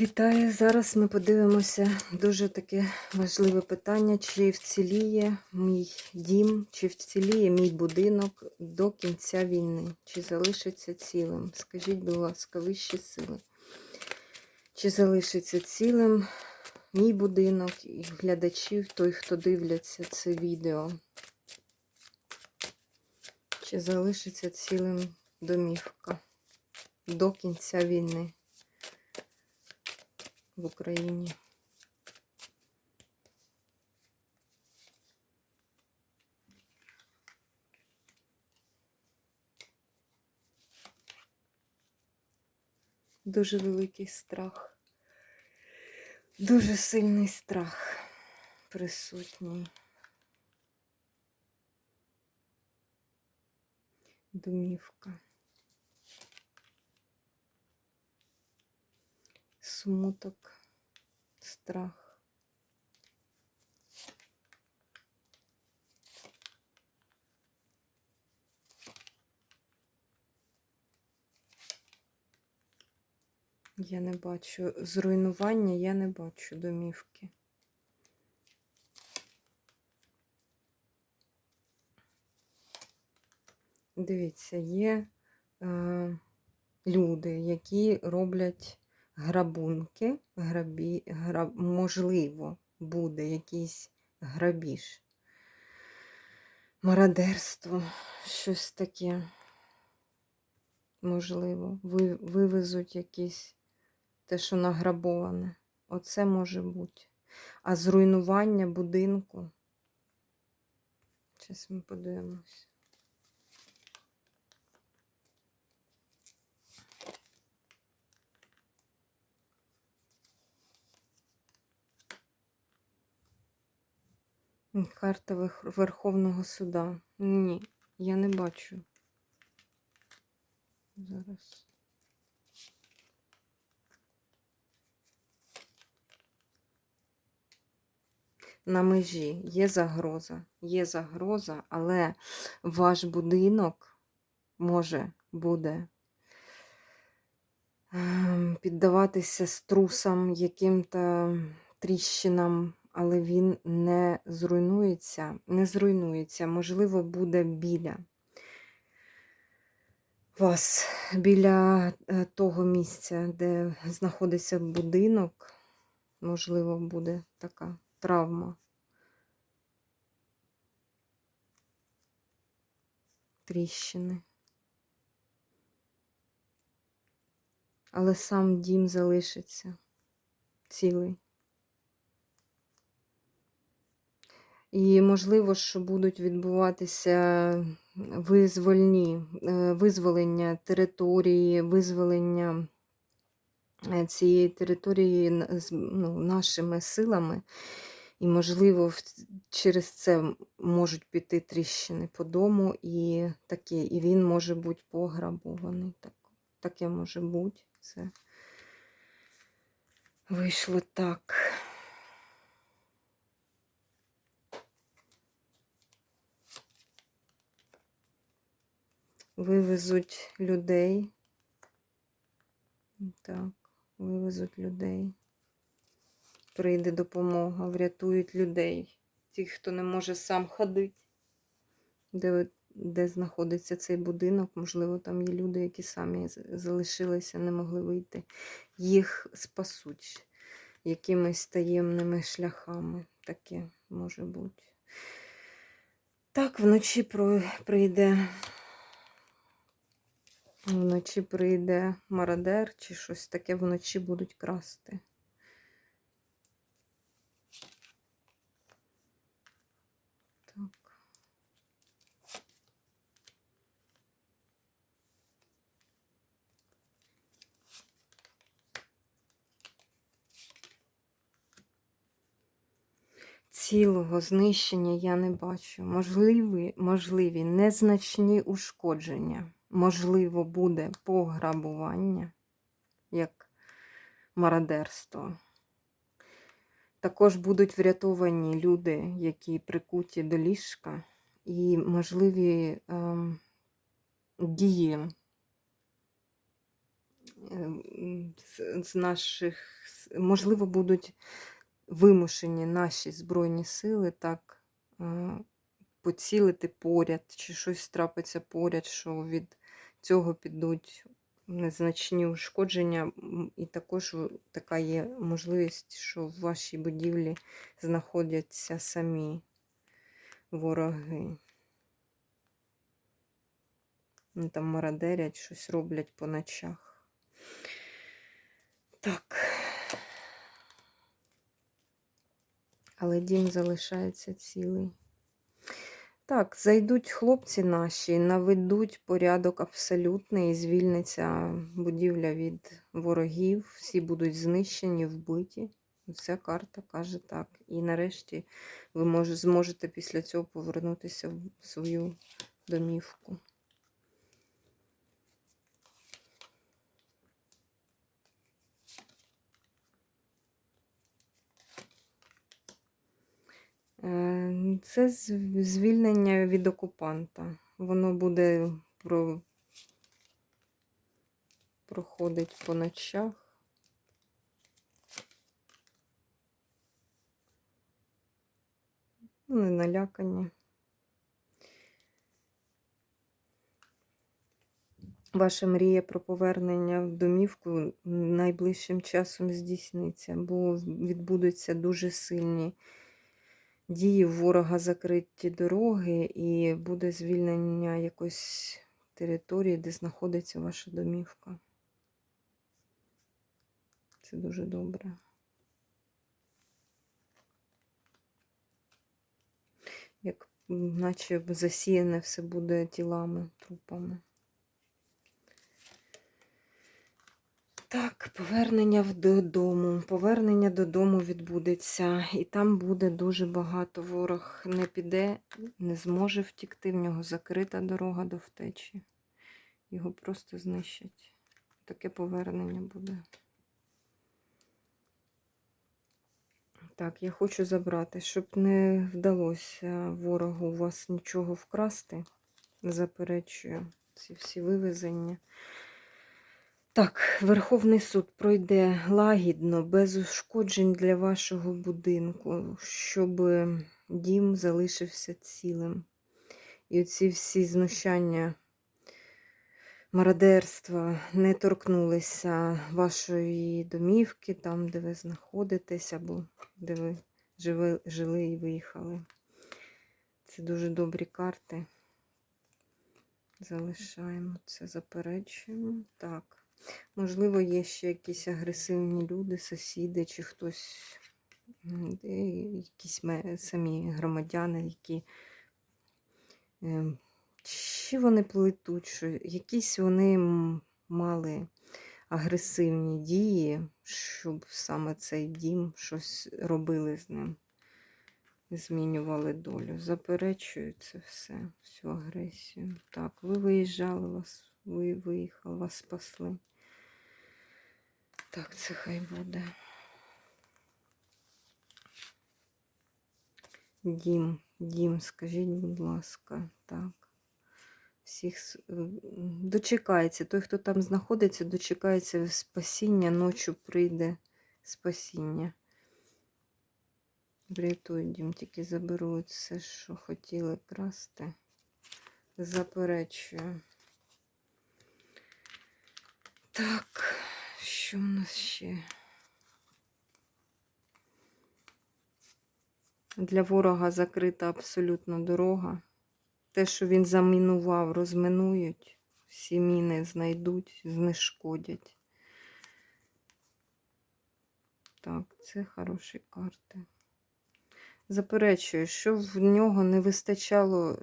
Вітаю! Зараз ми подивимося дуже таке важливе питання, чи вціліє мій дім, чи вціліє мій будинок до кінця війни, чи залишиться цілим. Скажіть, будь ласка, вищі сили. Чи залишиться цілим мій будинок і глядачів, той, хто дивляться це відео? Чи залишиться цілим домівка до кінця війни? В Україні. Дуже великий страх, дуже сильний страх присутній. Домівка. смуток, страх. Я не бачу зруйнування, я не бачу домівки. Дивіться, є е, люди, які роблять грабунки, грабі, граб, можливо, буде якийсь грабіж, мародерство, щось таке. Можливо, Ви, вивезуть якісь те, що награбоване. Оце може бути. А зруйнування будинку. Зараз ми подивимось. Карта Верховного суда. Ні, я не бачу. Зараз. На межі є загроза, є загроза, але ваш будинок може буде ем, піддаватися струсам, яким-то тріщинам але він не зруйнується, не зруйнується, можливо, буде біля вас, біля е, того місця, де знаходиться будинок, можливо, буде така травма. Тріщини. Але сам дім залишиться цілий. І, можливо, що будуть відбуватися визвольні, е, визволення території, визволення е, цієї території ну, нашими силами. І, можливо, через це можуть піти тріщини по дому, і таке, і він може бути пограбований. Так, Таке може бути. Це вийшло так. Вивезуть людей. Так, вивезуть людей. Прийде допомога, врятують людей. Тих, хто не може сам ходити. Де де знаходиться цей будинок, можливо, там є люди, які самі залишилися, не могли вийти. Їх спасуть якимись таємними шляхами. Таке може бути. Так, вночі прийде Вночі прийде мародер чи щось таке вночі будуть красти. Так. Цілого знищення я не бачу. Можливі, можливі незначні ушкодження можливо, буде пограбування, як мародерство. Також будуть врятовані люди, які прикуті до ліжка, і можливі е, дії ем, з наших можливо, будуть вимушені наші Збройні сили так е, поцілити поряд, чи щось трапиться поряд, що від цього підуть незначні ушкодження. І також така є можливість, що в вашій будівлі знаходяться самі вороги. Там мародерять, щось роблять по ночах. Так. Але дім залишається цілий. Так, зайдуть хлопці наші, наведуть порядок абсолютний і звільниться будівля від ворогів. Всі будуть знищені, вбиті. Ця карта каже так. І нарешті ви може, зможете після цього повернутися в свою домівку. Це звільнення від окупанта. Воно буде про... проходить по ночах. Ну, не налякані. Ваша мрія про повернення в домівку найближчим часом здійсниться, бо відбудуться дуже сильні дії ворога закриті дороги, і буде звільнення якоїсь території, де знаходиться ваша домівка. Це дуже добре. Як наче засіяне все буде тілами, трупами. Так, повернення додому. Повернення додому відбудеться, і там буде дуже багато. Ворог не піде, не зможе втікти. В нього закрита дорога до втечі. Його просто знищать. Таке повернення буде. Так, я хочу забрати, щоб не вдалося ворогу у вас нічого вкрасти. Заперечую ці всі вивезення. Так, Верховний суд пройде лагідно, без ушкоджень для вашого будинку, щоб дім залишився цілим. І оці всі знущання, мародерства не торкнулися вашої домівки, там, де ви знаходитесь, або де ви живи, жили і виїхали. Це дуже добрі карти. Залишаємо це, заперечуємо. Так. Можливо, є ще якісь агресивні люди, сусіди, чи хтось, якісь самі громадяни, які. е, Чи вони плетуть, що якісь вони мали агресивні дії, щоб саме цей дім щось робили з ним, змінювали долю. Заперечую це все, всю агресію. Так, ви виїжджали, вас, ви виїхали, вас спасли. Так, це хай буде. Дім, дім, скажіть, будь ласка, так. Всіх дочекається. Той, хто там знаходиться, дочекається спасіння, ночі прийде спасіння. Врятують дім, тільки заберуть все, що хотіли красти. Заперечую. Так, що в нас ще? Для ворога закрита абсолютно дорога. Те, що він замінував, розминують, всі міни знайдуть, знешкодять. Так, це хороші карти. Заперечую, що в нього не вистачало,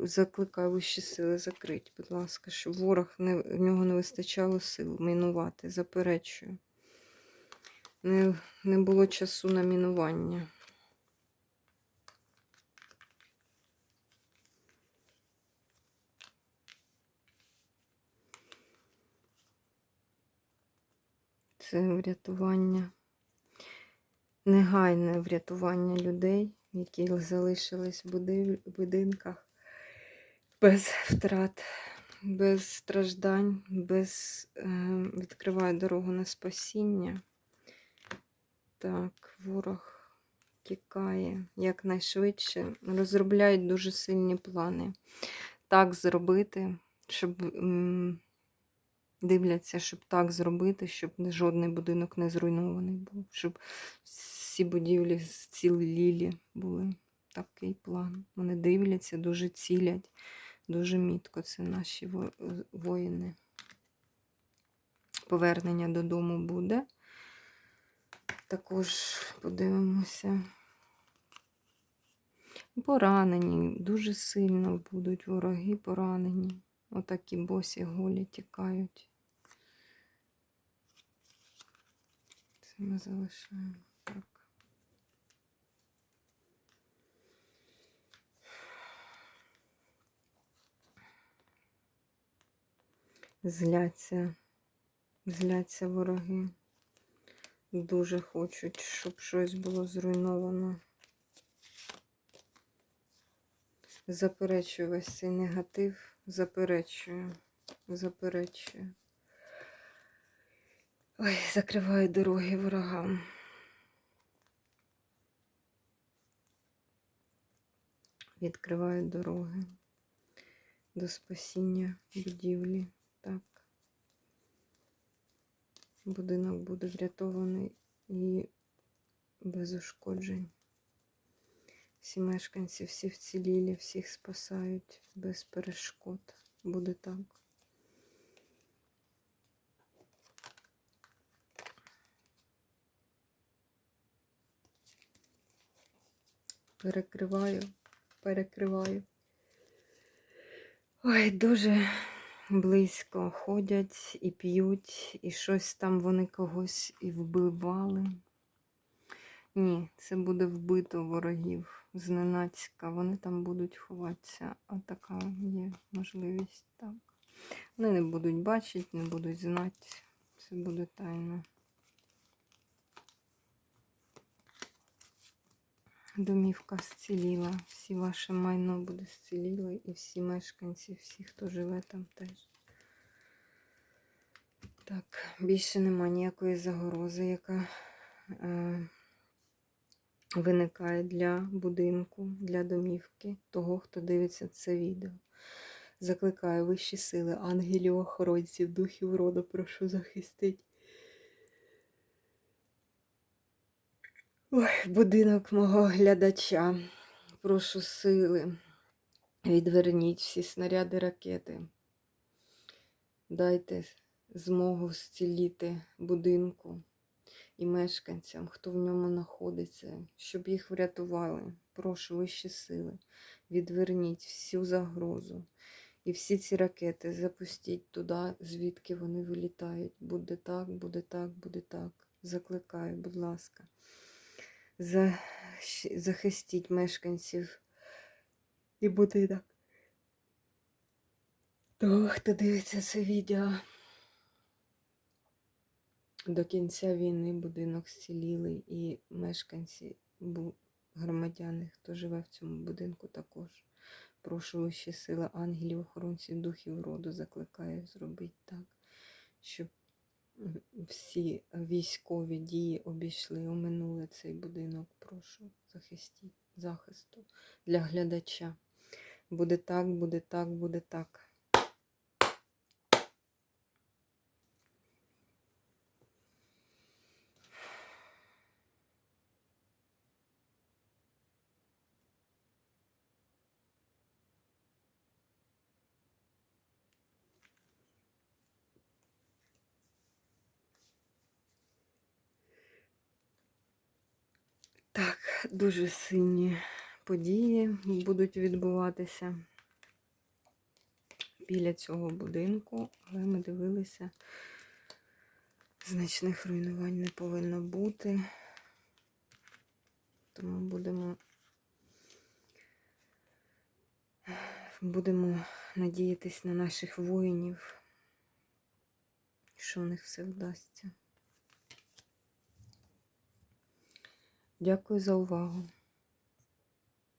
закликаю вищі сили закрити, будь ласка, щоб ворог не, в нього не вистачало сил мінувати. Заперечую. Не, не було часу на мінування. Це врятування, негайне врятування людей, які залишились в будинках без втрат, без страждань, без е, відкриває дорогу на спасіння. Так, ворог тікає якнайшвидше. Розробляють дуже сильні плани. Так зробити, щоб м, дивляться, щоб так зробити, щоб жодний будинок не зруйнований був, щоб всі будівлі зцілілі були. Такий план. Вони дивляться, дуже цілять, дуже мітко. Це наші воїни. Повернення додому буде. Також подивимося. Поранені, дуже сильно будуть вороги поранені. Отакі босі голі тікають. Це ми залишаємо так. Зляться, зляться вороги. Дуже хочуть, щоб щось було зруйновано. Заперечую весь цей негатив. Заперечую. Заперечую. Ой, закриваю дороги ворогам. Відкриваю дороги до спасіння будівлі. Так. Будинок буде врятований і без ушкоджень. Всі мешканці, всі вцілілі, всіх спасають без перешкод. Буде так. Перекриваю, перекриваю. Ой, дуже близько ходять і п'ють, і щось там вони когось і вбивали. Ні, це буде вбито ворогів зненацька. Вони там будуть ховатися. А така є можливість так. Вони не будуть бачити, не будуть знати. Це буде тайна. Домівка зціліла. Всі ваше майно буде зціліло, і всі мешканці, всі, хто живе там теж. Так, більше нема ніякої загрози, яка е, виникає для будинку, для домівки, того, хто дивиться це відео. Закликаю вищі сили, ангелів, охоронців, духів роду, прошу захистить. Ой, будинок мого глядача. Прошу сили. Відверніть всі снаряди ракети. Дайте змогу зціліти будинку і мешканцям, хто в ньому знаходиться, щоб їх врятували. Прошу вищі сили. Відверніть всю загрозу. І всі ці ракети запустіть туди, звідки вони вилітають. Буде так, буде так, буде так. Закликаю, будь ласка. За- Захистіть мешканців і будинок. Того, хто дивиться це відео. До кінця війни будинок зцілілий і мешканці, бу- громадяни, хто живе в цьому будинку, також. Прошу вищі сили ангелів, охоронців, духів роду, закликаю зробити так, щоб всі військові дії обійшли, оминули цей будинок. Прошу захистіть захисту для глядача. Буде так, буде так, буде так. Дуже сильні події будуть відбуватися біля цього будинку, але ми дивилися, значних руйнувань не повинно бути. Тому будемо, будемо надіятись на наших воїнів, що в них все вдасться. Дякую за увагу.